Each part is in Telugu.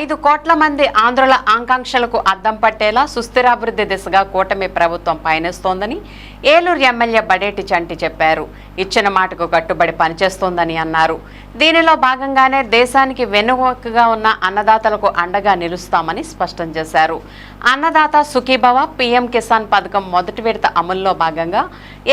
ఐదు కోట్ల మంది ఆంధ్రుల ఆకాంక్షలకు అద్దం పట్టేలా సుస్థిరాభివృద్ధి దిశగా కూటమి ప్రభుత్వం పయనిస్తోందని ఏలూరు ఎమ్మెల్యే బడేటి చంటి చెప్పారు. ఇచ్చిన మాటకు కట్టుబడి పనిచేస్తోందని అన్నారు. దీనిలో భాగంగానే దేశానికి వెనుకగా ఉన్న అన్నదాతలకు అండగా నిలుస్తామని స్పష్టం చేశారు. అన్నదాత సుఖీభవ పీఎం కిసాన్ పథకం మొదటి విడత అమల్లో భాగంగా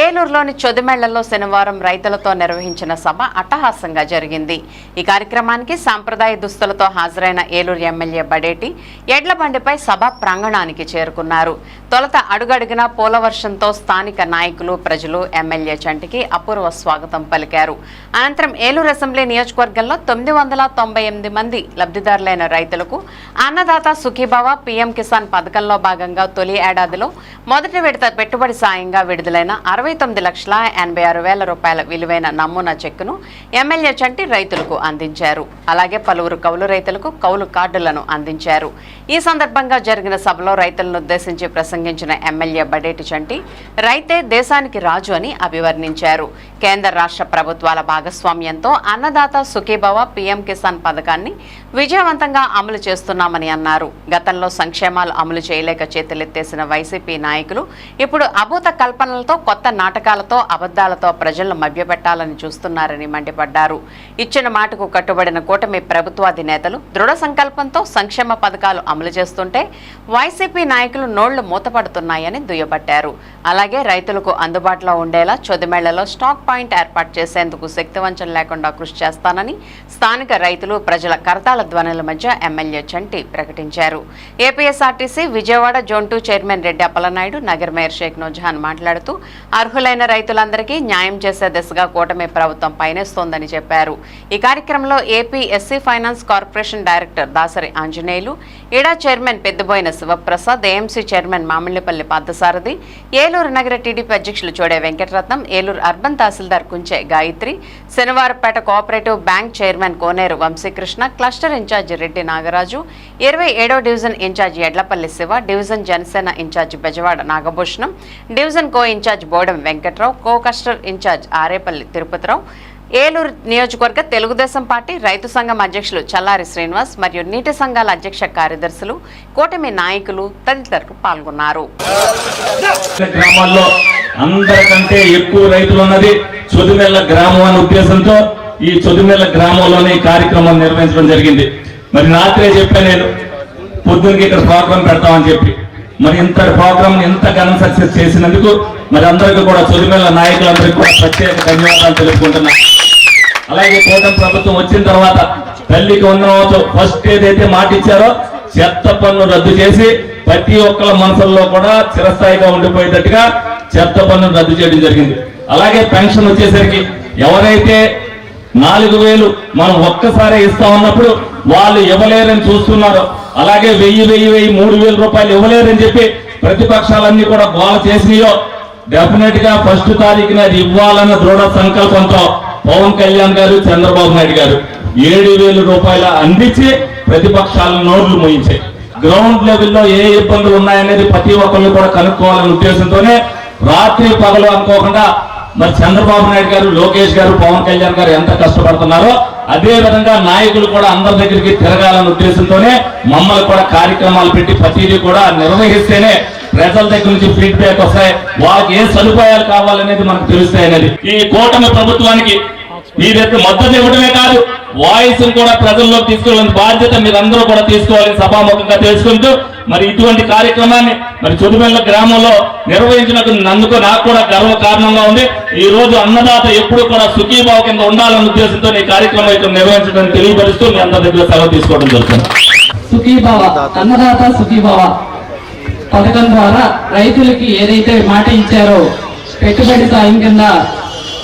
ఏలూరులోని చొదిమెళ్ళలో శనివారం రైతులతో నిర్వహించిన సభ అట్టహాసంగా జరిగింది. ఈ కార్యక్రమానికి సాంప్రదాయ దుస్తులతో హాజరైన ఏలూరు ఎమ్మెల్యే బడేటి ఎడ్లబండిపై సభ ప్రాంగణానికి చేరుకున్నారు. తొలత అడుగడుగున పూలవర్షంతో స్థానిక నాయకులు ప్రజలు ఎమ్మెల్యే చంటికి అపూర్వ స్వాగతం పలికారు. అనంతరం ఏలూరు అసెంబ్లీ నియోజకవర్గంలో తొమ్మిది వందల తొంభై ఎనిమిది మంది లబ్ధిదారులైన రైతులకు అన్నదాత సుఖీభావ పీఎం కిసాన్ పథకంలో భాగంగా తొలి ఏడాదిలో మొదటి విడత పెట్టుబడి సాయంగా విడుదలైన అరవై తొమ్మిది లక్షల ఎనభై ఆరు వేల రూపాయల విలువైన నమూనా చెక్కును ఎమ్మెల్యే చంటి రైతులకు అందించారు. అలాగే పలువురు కౌలు రైతులకు కౌలు కార్డులను అందించారు. ఈ సందర్భంగా జరిగిన సభలో రైతులను ఉద్దేశించి ప్రసంగించిన ఎమ్మెల్యే బడేటి చంటి రైతే దేశానికి రాజు అని అభివర్ణించారు. కేంద్ర రాష్ట్ర ప్రభుత్వాల భాగస్వామ్యంతో అన్నదాత సుఖీభవ పీఎం కిసాన్ పథకాన్ని విజయవంతంగా అమలు చేస్తున్నామని అన్నారు. గతంలో సంక్షేమాలు అమలు చేయలేక చేతులెత్తేసిన వైసీపీ నాయకులు ఇప్పుడు అభూత కల్పనలతో కొత్త నాటకాలతో అబద్ధాలతో ప్రజలను మభ్యపెట్టాలని చూస్తున్నారని మండిపడ్డారు. ఇచ్చిన మాటకు కట్టుబడిన కూటమి ప్రభుత్వాధినేతలు దృఢ సంకల్పంతో సంక్షేమ పథకాలు అమలు చేస్తుంటే వైసీపీ నాయకులు నోళ్ళు మూతపడుతున్నాయని దుయ్యబట్టారు. అలాగే రైతులకు అందుబాటులో ఉండేలా చొదిమేళ్ళలో స్టాక్ పాయింట్ ఏర్పాటు చేసేందుకు శక్తివంచన లేకుండా కృషి చేస్తానని స్థానిక రైతులు ప్రజల కరతాల ధ్వనుల మధ్య ఎమ్మెల్యే చంటి ప్రకటించారు. APSRTC Vijayawada zone two chairman Reddy Appalanaidu Nagar mayor Sheikh Nojahan మాట్లాడుతూ అర్హులైన రైతులందరికీ న్యాయం చేసే దిశగా కూటమి ప్రభుత్వం పయనిస్తోందని చెప్పారు. ఈ కార్యక్రమంలో AP SC finance corporation director Dasari Anjaneyulu ఇడా chairman Peddaboyina Sivaprasad AMC chairman Mamillapalli Parthasarathi Eluru నగర టీడీపీ అధ్యక్షులు చోడే వెంకటరత్నం ఏలూరు అర్బన్ తహసీల్దార్ Kunche Gayatri Sanivarapeta cooperative bank chairman Koneru Vamsikrishna cluster incharge Reddy Nagaraju ఇరవై ఏడో division incharge Edlapalli Siva division Janasena incharge Bejawada Nagabhushanam division co incharge Bodam Venkatrao co cluster incharge Arepalli Tirupatirao Eluru నియోజకవర్గ తెలుగుదేశం పార్టీ రైతు సంఘం అధ్యక్షులు చల్లారి శ్రీనివాస్ మరియు నీటి సంఘాల అధ్యక్ష కార్యదర్శులు కూటమి నాయకులు తదితరులు పాల్గొన్నారు. గ్రామాల్లో అందరికంటే ఎక్కువ రైతులు ఉన్నది చొదిమెల్ల గ్రామం అనే ఉద్దేశంతో ఈ చొదిమెల్ల గ్రామంలోనే ఈ కార్యక్రమం నిర్వహించడం జరిగింది. మరి రాత్రే చెప్పాను నేను పొద్దున్నకి ఇక్కడ ప్రోగ్రాం పెడతామని చెప్పి. మరి ఇంత ప్రోగ్రామ్ ఇంత ఘన సక్సెస్ చేసినందుకు మరి అందరికీ కూడా చొదిమెల్ల నాయకులందరికీ కూడా ప్రత్యేక ధన్యవాదాలు తెలుపుకుంటున్నాను అలాగే కూటమి ప్రభుత్వం వచ్చిన తర్వాత తల్లికి వందనంతో ఫస్ట్ ఏదైతే మాట ఇచ్చారో చెత్త పన్ను రద్దు చేసి ప్రతి ఒక్కళ్ళ మనసుల్లో కూడా చిరస్థాయిగా ఉండిపోయేటట్టుగా చెత్త పన్ను రద్దు చేయడం జరిగింది. అలాగే పెన్షన్ వచ్చేసరికి ఎవరైతే నాలుగు వేలు మనం ఒక్కసారి ఇస్తా ఉన్నప్పుడు వాళ్ళు ఇవ్వలేరని చూస్తున్నారు. అలాగే వెయ్యి వెయ్యి వెయ్యి మూడు వేల రూపాయలు ఇవ్వలేరని చెప్పి ప్రతిపక్షాలన్నీ కూడా గోల చేసినాయో. డెఫినెట్గా ఫస్ట్ తారీఖున అది ఇవ్వాలన్న దృఢ సంకల్పంతో పవన్ కళ్యాణ్ గారు చంద్రబాబు నాయుడు గారు ఏడు వేల రూపాయల అందించి ప్రతిపక్షాల నోట్లు మోయించాయి. గ్రౌండ్ లెవెల్లో ఏ ఇబ్బందులు ఉన్నాయనేది ప్రతి ఒక్కళ్ళు కూడా కనుక్కోవాలనే ఉద్దేశంతోనే రాత్రి పగలు అనుకోకుండా మరి చంద్రబాబు నాయుడు గారు లోకేష్ గారు పవన్ కళ్యాణ్ గారు ఎంత కష్టపడుతున్నారో అదే విధంగా నాయకులు కూడా అందరి దగ్గరికి తిరగాలనే ఉద్దేశంతోనే మమ్మల్ని కూడా కార్యక్రమాలు పెట్టి ప్రతిదీ కూడా నిర్వహిస్తేనే ప్రజల దగ్గర నుంచి ఫీడ్బ్యాక్ వస్తాయి వాళ్ళకి ఏ సదుపాయాలు కావాలనేది మనకు తెలుస్తాయి అనేది. ఈ కూటమి ప్రభుత్వానికి మీరైతే మద్దతు ఇవ్వడమే కాదు వాయిస్ కూడా ప్రజల్లోకి తీసుకోవాలని బాధ్యత మీరందరూ కూడా తీసుకోవాలని సభాముఖంగా తెలుసుకుంటూ మరి ఇటువంటి కార్యక్రమాన్ని మరి చొదుమెల్ల గ్రామంలో నిర్వహించినందుకు నాకు కూడా గర్వ కారణంగా ఉంది. ఈ రోజు అన్నదాత ఎప్పుడు కూడా సుఖీభావ కింద ఉండాలన్న ఉద్దేశంతో ఈ కార్యక్రమం ఇక్కడ నిర్వహించడం తెలియపరుస్తూ మీ అందరి దగ్గర సెలవు తీసుకోవడం జరుగుతుంది. సుఖీభావ అన్నదాత సుఖీభావ. పథకం ద్వారా రైతులకి ఏదైతే మాట ఇచ్చారో పెట్టుబడి సాయం కింద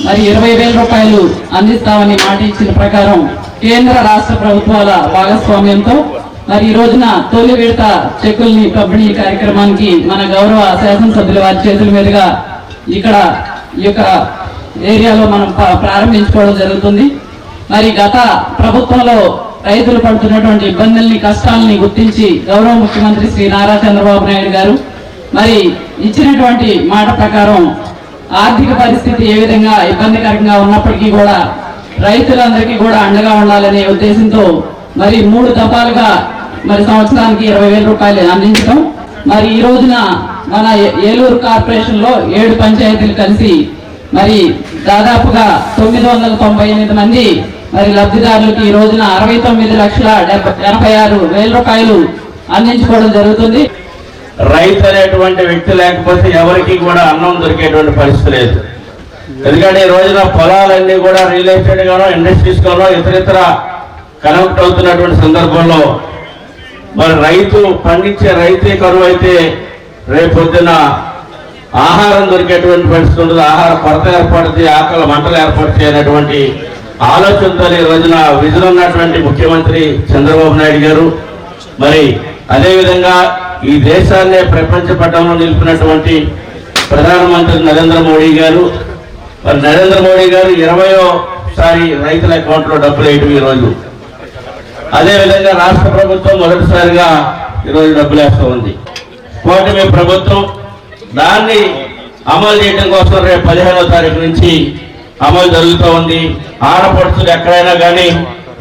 మరి ఇరవై వేల రూపాయలు అందిస్తామని మాట ఇచ్చిన ప్రకారం కేంద్ర రాష్ట్ర ప్రభుత్వాల భాగస్వామ్యంతో మరి ఈ రోజున తొలి విడత చెక్కుల్ని పంపిణీ కార్యక్రమానికి మన గౌరవ శాసనసభ్యుల వారి చేతుల మీదుగా ఇక్కడ ఈ యొక్క ఏరియాలో మనం ప్రారంభించుకోవడం జరుగుతుంది. మరి గత ప్రభుత్వంలో రైతులు పడుతున్నటువంటి ఇబ్బందుల్ని కష్టాలని గుర్తించి గౌరవ ముఖ్యమంత్రి శ్రీ నారా చంద్రబాబు నాయుడు గారు మరి ఇచ్చినటువంటి మాట ప్రకారం ఆర్థిక పరిస్థితి ఏ విధంగా ఇబ్బందికరంగా ఉన్నప్పటికీ కూడా రైతులందరికీ కూడా అండగా ఉండాలనే ఉద్దేశంతో మరి మూడు దఫాలుగా మరి సంవత్సరానికి ఇరవై వేల రూపాయలు అందించడం. మరి ఈ రోజున మన ఏలూరు కార్పొరేషన్లో ఏడు పంచాయతీలు కలిసి మరి దాదాపుగా తొమ్మిది వందల తొంభై ఎనిమిది మంది మరి లబ్ధిదారులకు ఈ రోజున అరవై తొమ్మిది లక్షల ఎనభై ఆరు వేల రూపాయలు అందించుకోవడం జరుగుతుంది. రైతు అనేటువంటి వ్యక్తి లేకపోతే ఎవరికి కూడా అన్నం దొరికేటువంటి పరిస్థితి లేదు. ఎందుకంటే ఈ రోజున పొలాలన్నీ కూడా రియల్ ఎస్టేట్ గానో ఇండస్ట్రీస్ గానో ఇతరితర కనెక్ట్ అవుతున్నటువంటి సందర్భంలో మరి రైతు పండించే రైతే కరువు అయితే రేపొద్దున ఆహారం దొరికేటువంటి పరిస్థితి ఉండదు. ఆహార కొరత ఏర్పడుతుంది ఆకలి మంటలు ఏర్పాటు చేయనటువంటి ఆలోచనతో ఈ రోజున విధులు ఉన్నటువంటి ముఖ్యమంత్రి చంద్రబాబు నాయుడు గారు. మరి అదేవిధంగా ఈ దేశాన్నే ప్రపంచ పటంలో నిలిపినటువంటి ప్రధానమంత్రి నరేంద్ర మోడీ గారు. మరి నరేంద్ర మోడీ గారు ఇరవయో సారి రైతుల అకౌంట్లో డబ్బులు వేయటం ఈరోజు అదేవిధంగా రాష్ట్ర ప్రభుత్వం మొదటిసారిగా ఈరోజు డబ్బులు వేస్తూ ఉంది. కూటమి ప్రభుత్వం దాన్ని అమలు చేయడం కోసం రేపు పదిహేనో తారీఖు నుంచి అమలు జరుగుతూ ఉంది. ఆడపడుతులు ఎక్కడైనా కానీ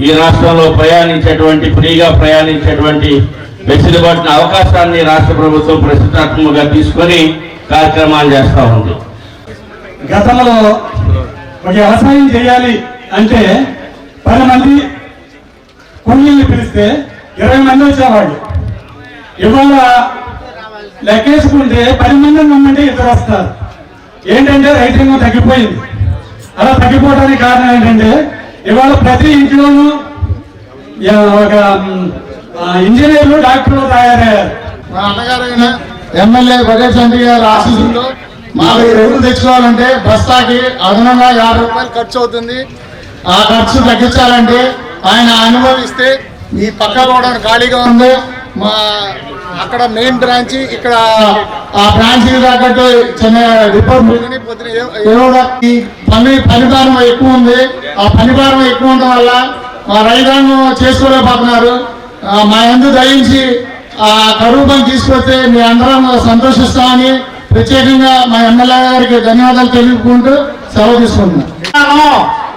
ఈ రాష్ట్రంలో ప్రయాణించేటువంటి ఫ్రీగా ప్రయాణించేటువంటి వెసులుబాటున అవకాశాన్ని రాష్ట్ర ప్రభుత్వం ప్రతిష్టాత్మకంగా తీసుకొని కార్యక్రమాలు చేస్తూ ఉంది. గతంలో ఒక వ్యవసాయం చేయాలి అంటే పది మంది కూలీలు పిలిస్తే ఇరవై మంది వచ్చేవాళ్ళు. ఇవాళ లెక్కేసుకుంటే పది మంది నమ్మంటే ఇద్దరు వస్తారు. ఏంటంటే రైతాంగం తగ్గిపోయింది. అలా తగ్గిపోవడానికి కారణం ఏంటంటే ఇవాళ ప్రతి ఇంట్లోనూ ఒక ఇంజనీర్లు డాక్టర్లు తయారయ్యారు. మా అన్నగారైన ఎమ్మెల్యే బజెట్ చంద్ర గారి ఆశీస్సులతో మాకు ఎరువులు తెచ్చుకోవాలంటే బస్తాకి అదనంగా యాభై రూపాయలు ఖర్చు అవుతుంది. ఆ ఖర్చు తగ్గించాలంటే ఆయన అనుభవిస్తే ఈ పక్క కూడా ఖాళీగా ఉంది. మా అక్కడ మెయిన్ బ్రాంచ్ ఇక్కడ ఆ బ్రాంచ్ తగ్గట్టు చిన్న ఈ పని పనిభారం ఎక్కువ ఉంది. ఆ పనిభారం ఎక్కువ ఉండడం వల్ల మా రైతాంగం చేసుకోలేకపోతున్నారు. ఆ, మా ఎందు దయించి ఆ కరువు పని తీసుకొస్తే మీ అందరం సంతోషిస్తామని ప్రత్యేకంగా మా ఎమ్మెల్యే గారికి ధన్యవాదాలు తెలుపుకుంటూ సెలవు తీసుకుంటున్నాం.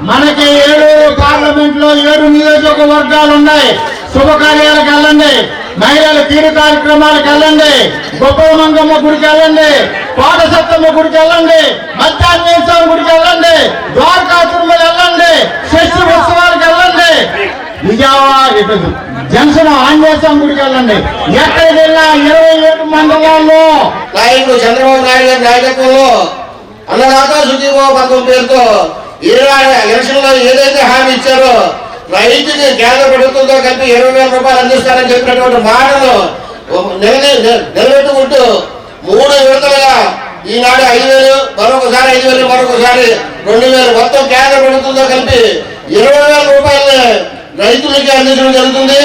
మనకి ఏడు పార్లమెంట్లో ఏడు నియోజకవర్గాలు ఉన్నాయి. శుభకార్యాలకు వెళ్ళండి. మహిళల తీరు కార్యక్రమాలకు వెళ్ళండి. గొప్పల మంగమ్మ గుడికి వెళ్ళండి. కోట గుడికి వెళ్ళండి. మధ్యాహ్న స్వామి గుడికి వెళ్ళండి. ద్వారకా తిరుమల వెళ్ళండి. షష్ఠి ఉత్సవాలకు వెళ్ళండి. విజయవాడ జనసేన ఆంజనేయ స్వామి గుడికి వెళ్ళండి. ఎక్కడికి వెళ్ళినా ఇరవై ఏడు మండలాల్లో. నాయకుడు చంద్రబాబు నాయుడు గారి నాయకత్వంలో అన్నదాత సుఖీభావ పథకం పేరుతో ఈనాడు ఎలక్షన్లో ఏదైతే హామీ ఇచ్చారో రైతుకి కేంద్ర ప్రభుత్వంతో కలిపి ఇరవై వేల రూపాయలు అందిస్తారని చెప్పినటువంటి మాటను నిలబెట్టుకుంటూ మూడు విడతలుగా ఈనాడు ఐదు వేలు మరొకసారి ఐదు వేలు మరొకసారి రెండు వేలు. మొత్తం కేంద్ర ప్రభుత్వంతో కలిపి ఇరవై వేల రూపాయలని రైతులకి అందించడం జరుగుతుంది.